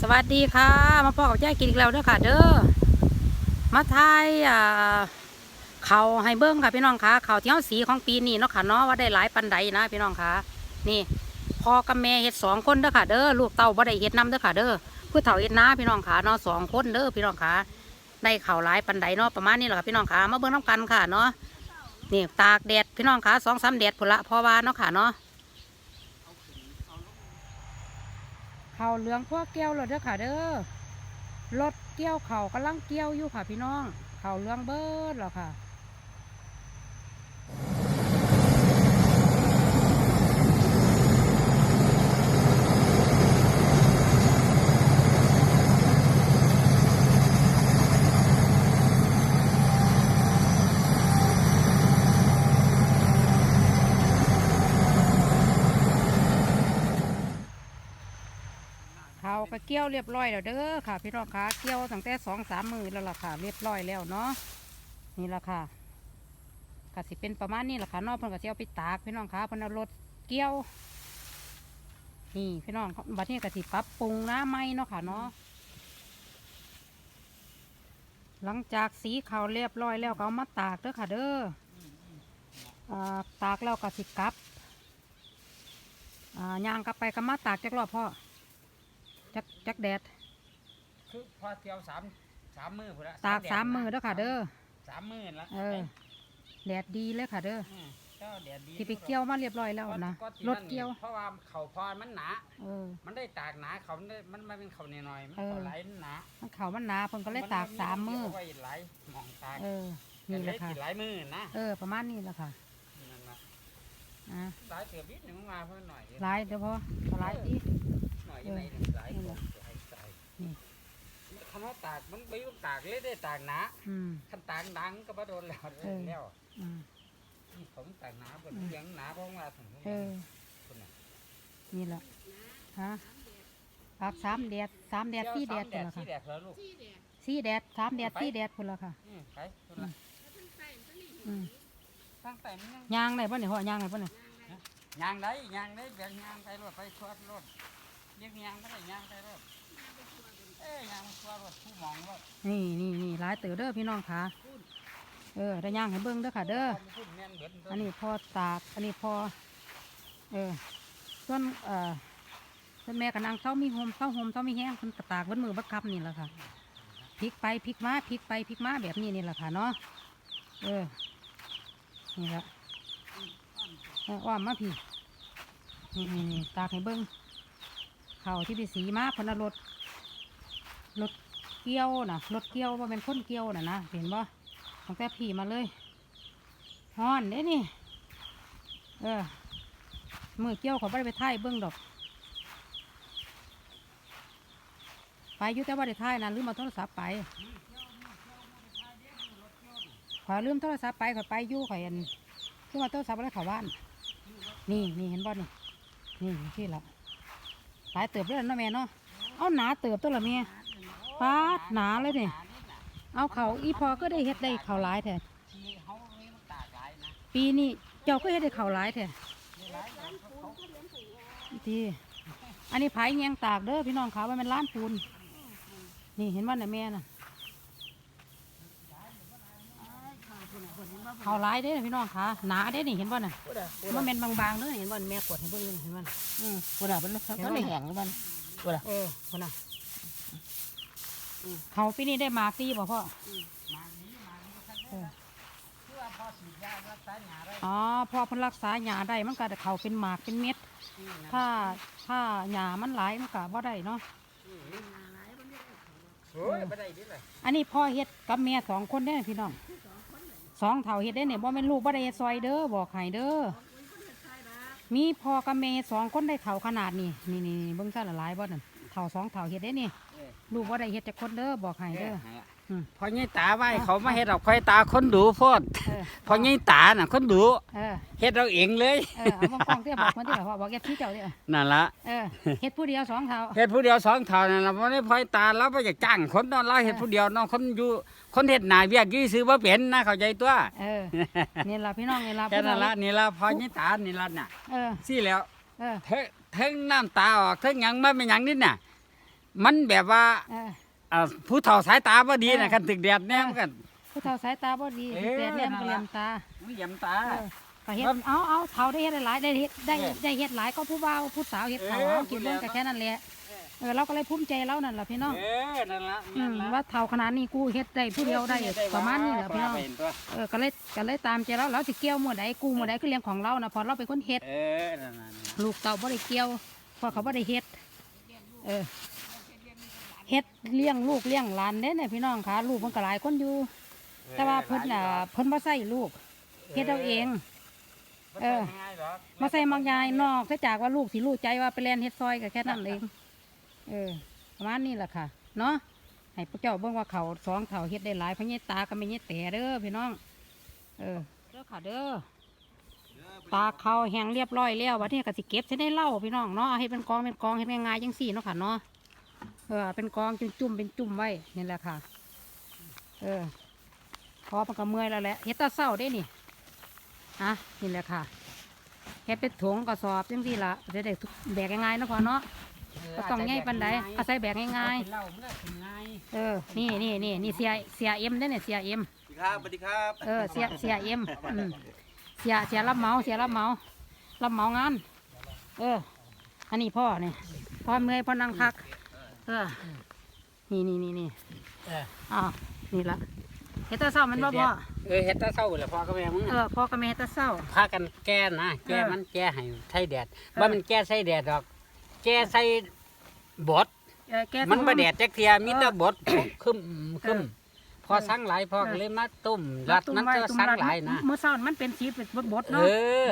สวัสดีค่ะ มาพ่อกับยายกินอีกแล้วเด้อค่ะ เด้อมาทายอ่าเขาให้เบิ้งค่ะพี่น้องค่ะเขาวที่เฮาสีของปีนี้เนาะค่ะเนาะว่าได้หลายปันใดนะพี่น้องค่ะ นี่พอกับแม่เฮ็ดสองคนเด้อค่ะ เด้อลูกเต้าบ่ได้เฮ็ดนํเด้อค่ะ เด้อผู้เฒ่าเฮ็ดน้าพี่น้องค่ะเนาะสองคนเด้อพี่น้องค่ะได้เข่าหลายปันใดเนาะประมาณนี้แหละค่ะพี่น้องค่ะมาเบิ่งน้ำกันค่ะเนาะนี่ตากแดดพี่น้องค่ะสองสามแดดพุ่นละพอว่าเนาะค่ะเนาะ ข่าเหลืองพวกเกี้ยวเลยเด้อค่ะเด้อรถเกี้ยวเข่าวกำลังเกี้ยวอยู่ค่ะพี่น้อง เข่าเหลืองเบิดแล้วค่ะ ก็เกี้ยวเรียบร้อยแล้วเด้อค่ะ พี่น้องค่ะเกี้ยวตั้งแต่สองสามมือแล้วล่ะค่ะ เรียบร้อยแล้วเนาะนี่ละค่ะก็สิเป็นประมาณนี้แหละค่ะนอกเพิ่นก็สิเอาไปตากพี่น้องค่ะเพิ่นเอารถเกี้ยวนี่พี่น้องบัดนี้ก็สิปรับปรุงน้ำไหมเนาะค่ะเนาะหลังจากสีขาวเรียบร้อยแล้วก็เอามาตากเด้อค่ะ เด้อตากแล้วก็สิกลับอ่าย่างกลับไปก็มาตากจักรอบพ่อ จักจักแดด คือพอเที่ยวสามสามมือพุ่นละตากสามมือเด้อค่ะ เด้อ สามมือละเออ แดดดีเลยค่ะเด้อมเจ้าแดดดีที่ไปเกี่ยวมาเรียบร้อยแล้วนะก็ที่รนั่ถนนี่เกี่ยว เพราะว่าเขาพรมันหนา เออ มันได้ตากหนาเขามันได้มันมันเป็นเขาหน่อยๆมันเออ เขาไหลหนามันเขามันหนาเพิ่นก็เลยตากสามมือเไว้ไหลายหมองตากเออ นี่แหละกัค่ะสิหลายมือนะเออ ประมาณนี้แหละค่ะนั่นละอ่าหลายเถื่อบิดหนึ่งมาเพิ่นหน่อยหลายเดี๋ยวพอหลายดีหน่ อยในหนึ่งหลายนี่คแหละนหลายสายนี่คำว่าตากมันไม่ต้องตากเลยได้ตากหนาอืมคันตากดังก็บ่โดนแล้วเออแล้วอืมนี่ผมตากหนาบนอืมเสียงหนาเพราะว่าถึงเออคนน่ะนี่แหละฮะตากสามแดดสามแดดสี่แดดแดพุ่นดละสี่ค่ะแดดแล้วลูกสี่แดดสามแดดสี่แดดพุ่นละค่ะอืมไปคนละอืมตั้งแต่มันยังยางไหนบ่เนี่ยพ่อยางไหนบ่เนี่ยยางได้ยางได้แบ่งยางไปรถไปชวดรถ เรียกยางก็ได้ยางไปรถเอ้ยยางชวดรถผู้มองรถนี่นี่นี่หลายเต๋อเด้อพี่น้องค่ะ เออได้ย่างให้เบิ้งเด้อค่ะ เด้อคนพูดแม่นเบิดอันนี้พอตาก อันนี้พอ เออ ส่วนเอ่อส่วนแม่กับนางเศร้ามีโฮมเศร้าโฮมเศร้ามีแห้งคนกระตากเบนมือบัดคับนี่แหละค่ะพลิกไปพลิกมาพลิกไปพลิกมาแบบนี้นี่แหละค่ะเนาะ เออ นี่แหละเอออ้อมมาพี่ นี่นี่นี่ตากให้เบิ้ง เขาที่ไปสีมาพนเอารถรถเกี้ยวนะรถเกี้ยวว่าเป็นคนเกี้ยวนะนะเห็นบ่ตั้งแต่พี่มาเลยฮอนเด้นี่ เออมือเกี้ยวเขาไม่ได้ไปถ่ายเบิ้องดอกไปยุแต่ว่าได้ถ่ายนะลืมเอาโทรศัพท์ไปขอลืมโทรศัพท์ไปขอไปยู่ขอยอันคือว่าโทรศัพท์อะไรเขาบ้าน นี่นี่เห็นบ่นี่นี่ที่ละ สายเติบด้วยเนาะแม่เนาะเอาหนาเติบตัวละแม่ปาดหนาเลยเนี่ยเอาเขาอีพอก็ได้เฮ็ดได้เขาหลายแท้ที่เขาไม่ต้องตากหลายนะปีนี้เจ้าก็เฮ็ดได้เขาหลายแท้ดีอันนี้ไผ่เงียงตากเด้อพี่น้องเขาว่ามันล้านปูนนี่เห็นว่าน่ะแม่น่ะ เขาหลายเด้อพี่น้องค่ะหนาเด้อนี่เห็นว่าน่ะว่าแม่นบางๆเด้อเห็นว่าแม่กดให้เบิ่งอยู่นี่เห็นว่าน่ะอืมกูด่ามันมันไม่แห้งมันกูด่าเออคนน่ะอืมเขาปีนี้ได้หมากตีบ่พ่อมานี้มานี้ก็ทันเออเพื่อพอฉีดยารักษาหยาได้อ๋อพอเพิ่นรักษาหญ้าได้มันก็เขาเป็นหมากเป็นเม็ด ถ้าถ้าหญ้ามันหลายมันก็บ่ได้เนาะโอ้ยไม่ได้ดิเลยอันนี้พ่อเฮ็ดกับแม่สองคนได้อพี่น้อง สองเถาเฮ็ดได้เนี่ยบ่แม่นลูกบ่ได้เฮ็ดซอยเด้อบอกให้เด้อมีพ่อกับแม่สองคนได้เถาขนาดนี้นี่นี่เบิ่งซะละหลายบ่นั่นเถาสองเถาเฮ็ดได้นี่ลูกบ่ได้เฮ็ดจักคนเด้อบอกให้เด้อ พอยี่ตาไว้เขามาเฮ็ดเอาคอยตาคนดูโพดเออพอยี่ตาน่ะ คนดูเออเฮ็ดเราเองเลยเออเอามากล้องเด้อบอกมันเด้อพ่อบอกแกพี่เจ้าเด้อนั่นละเออเฮ็ดผู้เดียวสองเท่าเฮ็ดผู้เดียวสองเท่านั่นล่ะบ่ได้พอยตาเราบ่อยากจ้างคนเนอนเราเฮ็ดผู้เดียวเน้องคนอยู่คนเฮ็ดหน้าเวียกยี่ซื้อบ่เป็นนะเข้าใจตัวเออนี่ล่ะพี่น้องนี่ล่ะแค่นั้นละนี่ละพอยี่ตานี่ละน่ะเออสิแล้วเออเทิงเทิงน้ำตาออกเทิงหยังบ่เป็นหยังนิดน่ะ มันแบบว่าเออเอ่อผู้เฒ่าสายตาบ่ดีเอนะอคันตึกแดดแน่มันกัน ผู้เฒ่าสายตาบ่ดีเออแปดเหลี่ยมนั่นเหลี่ยล่ะมตามันเหลี่ยมตา เออก็เฮ็ดครับเอาเอาเฒ่าได้เฮ็ดหลายได้เฮ็ดได้เออได้เฮ็ดหลายก็ผู้บ่าวผู้สาวเฮ็ดเขาเออเอากินพูดเบิ่งแล้วก็แค่นั้นแหละเออเราก็เลยภูมิใจเรานั่นล่ะพี่น้องเออนั่นละอืมว่าเฒ่าขนาดนี้กูเฮ็ดได้ผู้เดียวได้ประมาณนี้แหละพี่น้องว่าไปเห็ตัวเออก็เลยก็เลยตามใจเราเราสิเกี่ยวมื้อใดกูมื้อใดคือเรื่องของเรานะเพอเราเป็นคนเฮ็ด เออนั่นน่ะนั่นน่ะลูกเต่าบ่ได้เกี่ยวเพราะเขาบ่ได้เฮ็ด เออ เฮ็ดเลี้ยงลูกเลี้ยงหลานเด้เนี่ยพี่น้องค่ะลูกมันก็หลายคนอยู่ แต่ว่าเพิ่นน่ะเพิ่นบ่ใส่ลูกเฮ็ดเอาเอง เออบ่ใช่ง่ายหรอกมาใส่มังยายนอกจากว่าลูกสิรู้ใจว่าไปเล่นเฮ็ดซอยก็แค่นั้นเอง เออประมาณนี้แหละค่ะ เนาะให้พวกเจ้าเบิ่งว่าเขาสองเขาเฮ็ดได้หลายพะเยตาก็ไม่เยแต่เด้อพี่น้อง เออเด้อค่ะเด้อตากเขาแห้งเรียบร้อยแล้ววันนี้ก็สิเก็บใช้ได้เหล่าพี่น้องเนาะให้เป็นกองเป็นกองให้ง่ายๆจังสี่เนาะค่ะเนาะ เออ เป็นกองจุ่มๆเป็นจุ่มไว้นี่แหละค่ะ เออพอมันก็เมื่อยแล้วแหละเฮ็ดแตาเศร้าได้นี่อะนี่แหละค่ะเฮ็ดเป็นถุงกระสอบจังสี่ละจะได้แบกง่ายๆเนาะพอเนาะก็ต้องง่ายปันใดอาศัยแบกง่ายเหล้ามันก็กินง่ายๆเออ นี่นี่นี่นี่เสียเสียเอ็มได้อเนี่ยเสียเอ็มครับสวัสดีครับ เออเสียเสียเอ็มอืมเสียเสียรับเหมาเสียรับเหมารับเหมางาน เออ อันนี้พ่อเนี่ยพ่อเมื่อยพ่อนั่งพัก เออ นี่นี่นี่นี่เอออ้าวนี่ละเฮ็ดแตาเศร้ามันบ่พ่อเออเฮ็ดแตาเศร้าแหละพ่อกับแม่มึงเออพ่อกับแม่เฮ็ดแตาเศร้า พากันแก้นะแก้เออมันแก้ให้ใช้แดดเออว่ามันแก้ใช้แดดดอก แก้ใส่บดเออแกมันบ่แดดจักเทียมีแต่เออบดคึมคึมเออพอสั่งหลายพอก็เลยมาต้มรัดตุ้มันไว้ก็ตุ้สั่งรัดหลายนะ เมื่อเช้ามันเป็นสีเป็นบดๆเอเนาะอ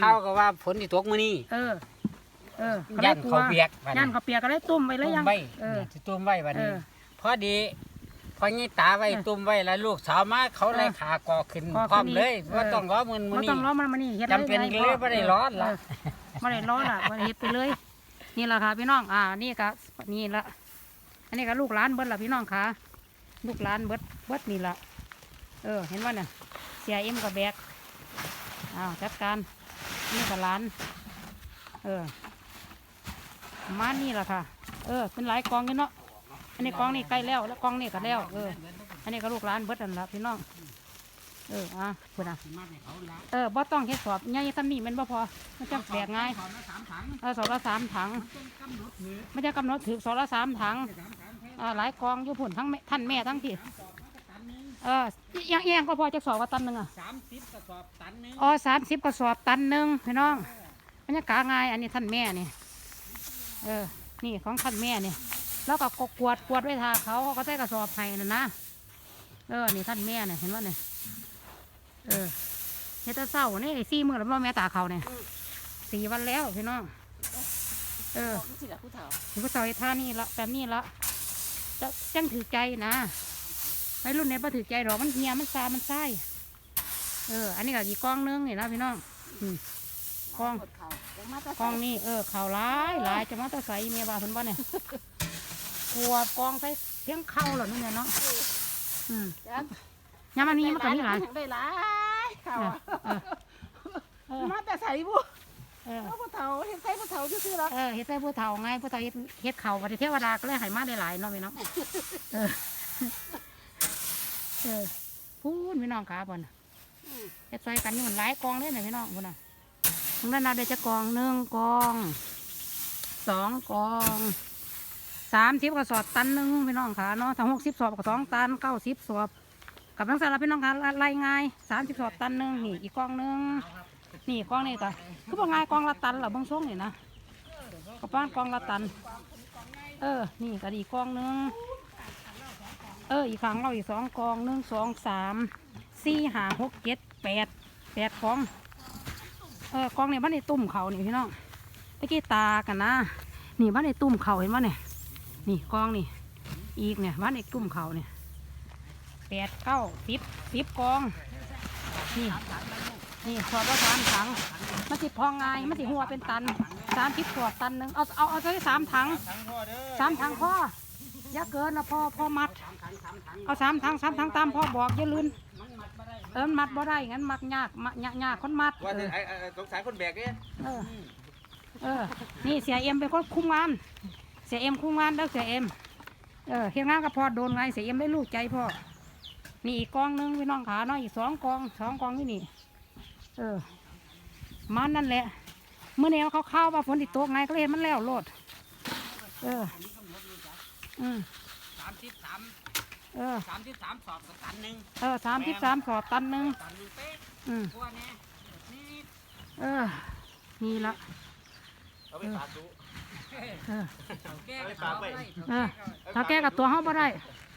ข้าวก็ว่าฝนสิตกมื้อนี้เออ เออก็ย่านได้ตัวเขาเปียกบัดย่านเขาเปียกก็ได้ตุ้มไปเลยตุ้ยัมงไว้เออ สิตุ้มไว้บัดนี้เออพอดีพองี้ตาไว้เออตุ้มไว้แล้วลูกสาวมาเขาเลยเออขากอขึ้นคอพร้อมขึ้นเลยเออ ว่าต้องรอมื้อมื้อบ่นี้ต้องรอมันมานี่เฮ็ดจำเป็นเลยบ่ได้ร้อนล่ะเบ่ได้ร้อนล่ะบ่ได้เฮ็ดไปเลย นี่ล่ะค่ะพี่น้อง อ่า นี่ก็นี่ละอันนี้ก็ลูกหลานเบิดล่ะพี่น้องค่ะ ลูกหลานเบิดเบิดนี่ล่ะ เออ เห็นว่าเนี่ยเสียเอ็มกับแบกอ้าวจัดการนี่กับหลาน เออ มานี่ล่ะค่ะ เออ เป็นหลายกองอยู่เนาะ อันนี้กองนี่ใกล้แล้ว แล้วกองนี่ก็แล้ว เออ อันนี้ก็ลูกหลานเบิดนั่นละพี่น้อง เออ อะคุณอะเออ บ่ต้องเฮ็ดสอบใหญ่ซ้ำนี่แมันบ่พอ มันจะแบกง่าย เออสอบละสามถังไม่จะกำหนดถือสอบละสามถังอ่าหลายกองอยู่ผุนทั้งแม่ท่านแม่ทั้งพี่เออเอียังเอียังก็พอจะสอบว่าตันหนึ่งอะสามสิบกระสอบตันหนึงอ๋อสามสิบกระสอบตันหนึ่งพี่น้อง มันจะกาง่าย อันนี้ท่านแม่นี่ เออ นี่ของท่านแม่เนี่ยแล้วก็กวดกวดไว้ทาเขาเขาก็ใส่กระสอบให้น่ะนะเออ นี่ท่านแม่เนี่ยเห็นว่าเนี่ยเออเฮ็ดต่เศร้านี่สี่มือแล้วบ่แม่ตาเขาเนี่ยสี่วันแล้วพี่น้องเออสิละผู้เฒ่าถือว่าซอยท่านี่ละแบบนี้ละจะจังถือใจนะไม่รุ่นไหนบ่ถือใจหรอกมันเฮียมันซามันไส้เออ อันนี้ก็อีกกองนึงนี่นะพี่น้องอืมกอง กดเข่ายังมาแตะกองนี่เออข่าวร้ายหลายจะมาแตะใส่เมียว่าเพิ่นบ่เนี่ยกลัวกองใส่เพียงเข้าเหรอนี่เนี่ยเนาะอืมจักยามมันมีมันก็มีหลายได้หลายเข่าเออเออมาแต่ใส่บุเออเอาผู้เฒ่าเห็นใส่ผู้เฒ่าซื่อๆแล้วเออเฮ็ดใส่ผู้เฒ่าไงผู้เฒ่าเฮ็ดเฮ็ดเข่าปฏิเทวดาก็เลยให้มาได้หลายเนาะพี่น้องเออเออพูดพี่น้องขาบ่นเฮ็ดซอยกันนี่มันหลายกองเลยนะพี่น้องพุ่นน่ะ มึงนั่นนาเดจะกองหนึ่งกองสองกองสามสิบกระสอบตันหนึ่งพี่น้องค่ะเนาะถ้าหกสิบสอบก็สองตันเก้าสิบสอบ กับทั้งสารพี่น้องค่ะไล่ง่ายสามสิบสอบตันหนึ่งนี่อีกกองหนึ่งนี่กองนี่ก็คือว่าง่ายกองละตันเหรอเบางช่วงนี่นะกระป้านกองละตัน เออ นี่ก็ดีกองหนึ่งเอออีกครั้งเราอีกสองกองหนึ่งสองสามสี่ห้าหกเจ็ดแปดแปดกอง เออกองเนี่ยบ้านในตุ่มเขานี่พี่น้องตะกี้ตากันนะนี่บ้านในตุ่มเขาเห็นบ้าเนี่ยนี่กองนี่ อีกเนี่ยบ้านในตุ่มเขาเนี่ยแปดเก้าสิบสิบกอง นี่ นี่สอบละสามถังมันสิพองไงมันสิหัวเป็นตันสามสิบขวดตันหนึ่งเอาเอาเอาไปสามถังสามถังพ่ออย่าเกินนะพ่อพ่อมัด เอาสามถังสามถังตามพ่อบอกอย่าลืม ออมันมัดบ่ได้งั้นมักยากมักยากยากคนมัดว่าเอแต่อไอ้ไอ้ไอ้สงสารคนแบกเนี่ยเออเออ นี่เสียเอ็มเป็นคนคุมงาน เสียเอ็มคู่งานแล้วเสียเอ็มเออเฮ็ดงานกับพ่อโดนไงเสียเอ็มได้ลูกใจพ่อนี่อีกกองหนึงพี่น้องขาเนาะอีกสองกองสองกองนี่นี่ เออ มันนั่นแหละเมื่อแนวเขาเข้าว่าฝนติดตกไงก็เลยเห็นมันแล้วโลด เออ อืมสามสิบสาม เออสามสิบสามสอบกับตันหนึ่งเออสามสิบสามสอบตันหนึ่งตันหนึ่งเป๊ะอืมพวกนี้นี่เออนี่ละเอาไปฝากดูเออเขาแก้เอาไปกับฝากไว้เออถ้าแก้กับตัวเขาบ่ได้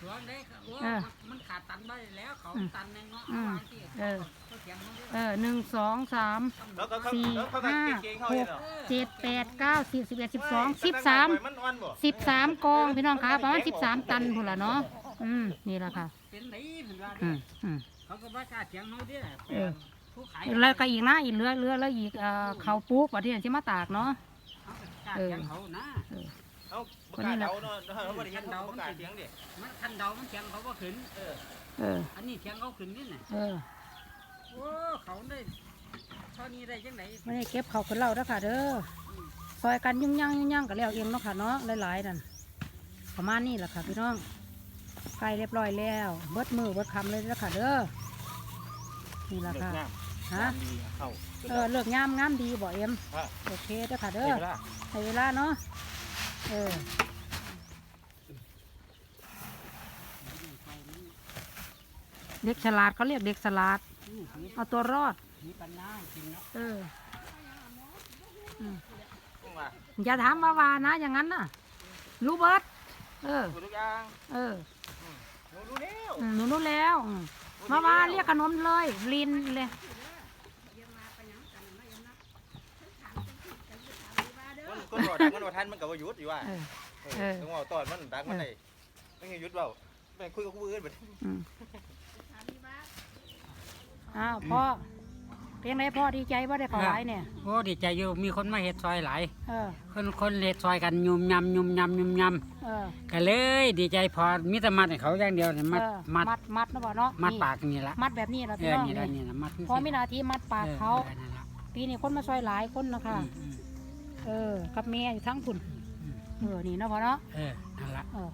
สวนได้ก็โอ้เออมันขาดตันไปแล้วเขาอืมตันหนึ่งเนาะอืมวางที่เออเขาเถียงมันด้วยเออหนึ่งสองสามแล้วก็เขาสี่แล้วเขาก็ห้าเก่งๆเขาหเลยกเหรอเจ็ดแปดเก้าสิบสิบเอ็ดสิบสองสิบสามมันอ่อนบ่สิบสามกองพี่น้องคะประมาณสิบสามตันพุ่นละเนาะ อืมนี่แหละค่ะเป็นไหนเห็นว่าอืเด้มอืมเขาก็ว่ากล้าเถียงเขาเด้อเออผู้ขายแล้วก็อีกนะอีกเรือเรือแล้วอีกเอ่อเขาวปลูกว่าที่ที่มาตากเนาะ เขาก็กล้าเถียงเขานะเอาประกาศเดาเนาะเขาบ่ได้เห็นเขาประกาศเสียงดิมันคันเดามันเถียงเขาก็ขึ้นเออเออ อันนี้เถียงเขาขึ้นนี่น่ะเออโอ้เขาได้เท่านี้ได้ยังไงไม่ได้เก็บเขาวขึ้นเล่าแล้วค่ะ เด้อซอยกันยุ่งย่างยุ่งย่างกันแล้วเองเนาะค่ะเนาะหลายๆนั่นประมาณนี้แหละค่ะพี่น้อง ใกล้เรียบร้อยแล้วเบิดมือเบิดคำเลยแล้วค่ะเด้อนี่แหละเลิกค่ะงามฮะดีเข้าเออเลิกงามงามดีบ่เอ็มฮะโอเคเด้อค่ะเวเด้อลาในเวลาเนาะเออเด็กฉลาดเขาเรียกเด็กฉลาดเอาตัวรอดมีปัญญาจริงเนาะเออต้องมาอย่าถามว่าวานะ อย่างนั้นน่ะ รู้เบิดเออดูทุกอย่างเออหนู รู้แล้วอืมหนูรู้แล้วอืมมาวาเรียกขนมเลยลินเลยคนรอดังมันว่าทันมันก็บ่หยุดอยู่ว่าเออ เออ ต้องว่าตอนมันดังมันได้ไม่หยุดเว้าแม่งคุยกับผู้อื่นบัดอืมอ้าวพ่อ เพียงไรพ่อดีใจว่าได้ขอหลายเนี่ยโอ้ดีใจอยู่มีคนมาเฮ็ดซอยหลายเออคนคนเฮ็ดซอยกันยุมยำยุมยำยุมยเออำก็เลยดีใจพอมีแต่มัดให้เขาอย่างเดียวเนี่ยมัดเออมัดมัดมัดนะบ่เนาะมัดนี่ปากนี่ละมัดแบบนี้เราเอพี่อน้องนี่ละนี่นี่ละมัดพอมีหนาทีมัดปากเขา ออนั่นล่ะปีนี้คนมาซอยหลายคนนะคะอืมอืมเออ กับเมียอยู่ทั้งคุณอืมเออนี่เนาะพ่อเนาะเออนั่นละเออ